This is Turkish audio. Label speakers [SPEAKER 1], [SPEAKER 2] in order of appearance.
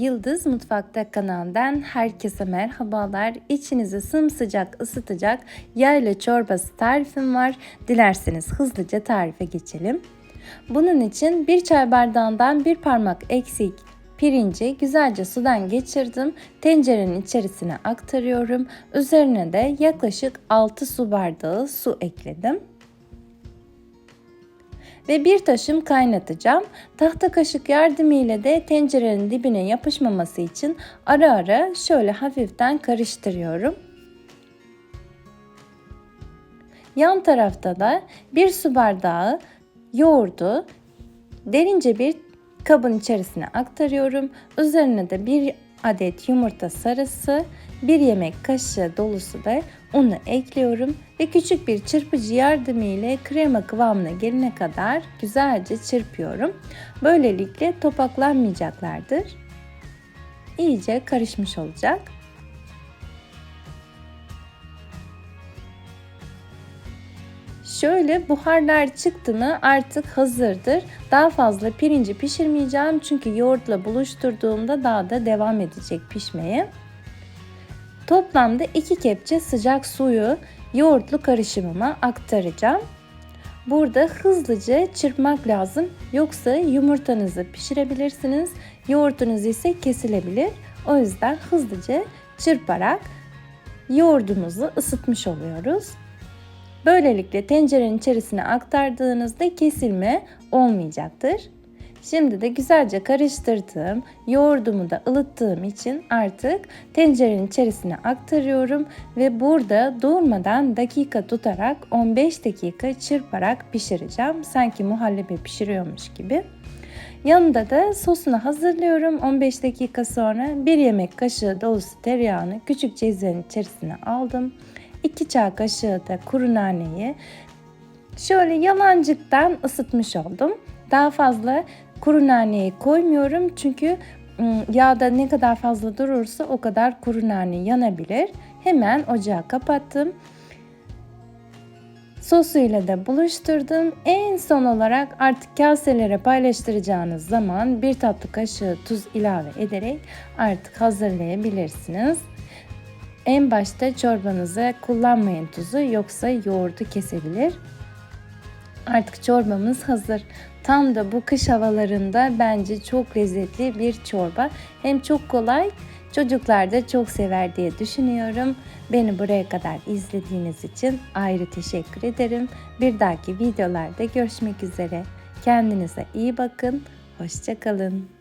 [SPEAKER 1] Yıldız Mutfakta kanalından herkese merhabalar. İçinizi sımsıcak ısıtacak yayla çorbası tarifim var. Dilerseniz hızlıca tarife geçelim. Bunun için bir çay bardağından bir parmak eksik pirinci güzelce sudan geçirdim. Tencerenin içerisine aktarıyorum. Üzerine de yaklaşık 6 su bardağı su ekledim ve bir taşım kaynatacağım. Tahta kaşık yardımıyla de tencerenin dibine yapışmaması için ara ara şöyle hafiften karıştırıyorum. Yan tarafta da bir su bardağı yoğurdu derince bir kabın içerisine aktarıyorum. Üzerine de bir adet yumurta sarısı, bir yemek kaşığı dolusu da unu ekliyorum ve küçük bir çırpıcı yardımıyla krema kıvamına gelene kadar güzelce çırpıyorum. Böylelikle topaklanmayacaklardır. İyice karışmış olacak. Şöyle buharlar çıktı mı artık hazırdır. Daha fazla pirinci pişirmeyeceğim çünkü yoğurtla buluşturduğumda daha da devam edecek pişmeye. Toplamda 2 kepçe sıcak suyu yoğurtlu karışımıma aktaracağım. Burada hızlıca çırpmak lazım. Yoksa yumurtanızı pişirebilirsiniz. Yoğurtunuz ise kesilebilir. O yüzden hızlıca çırparak yoğurdumuzu ısıtmış oluyoruz. Böylelikle tencerenin içerisine aktardığınızda kesilme olmayacaktır. Şimdi de güzelce karıştırdığım yoğurdumu da ılıttığım için artık tencerenin içerisine aktarıyorum ve burada durmadan dakika tutarak 15 dakika çırparak pişireceğim. Sanki muhallebi pişiriyormuş gibi. Yanında da sosunu hazırlıyorum. 15 dakika sonra bir yemek kaşığı dolusu tereyağını küçük cezvenin içerisine aldım. 2 çay kaşığı da kuru naneyi şöyle yalancıktan ısıtmış oldum. Daha fazla kuru naneyi koymuyorum çünkü ıı, yağda ne kadar fazla durursa o kadar kuru nane yanabilir. Hemen ocağı kapattım. Sosuyla da buluşturdum. En son olarak artık kaselere paylaştıracağınız zaman bir tatlı kaşığı tuz ilave ederek artık hazırlayabilirsiniz. En başta çorbanıza kullanmayın tuzu yoksa yoğurdu kesebilir. Artık çorbamız hazır. Tam da bu kış havalarında bence çok lezzetli bir çorba. Hem çok kolay, çocuklar da çok sever diye düşünüyorum. Beni buraya kadar izlediğiniz için ayrı teşekkür ederim. Bir dahaki videolarda görüşmek üzere. Kendinize iyi bakın. Hoşçakalın.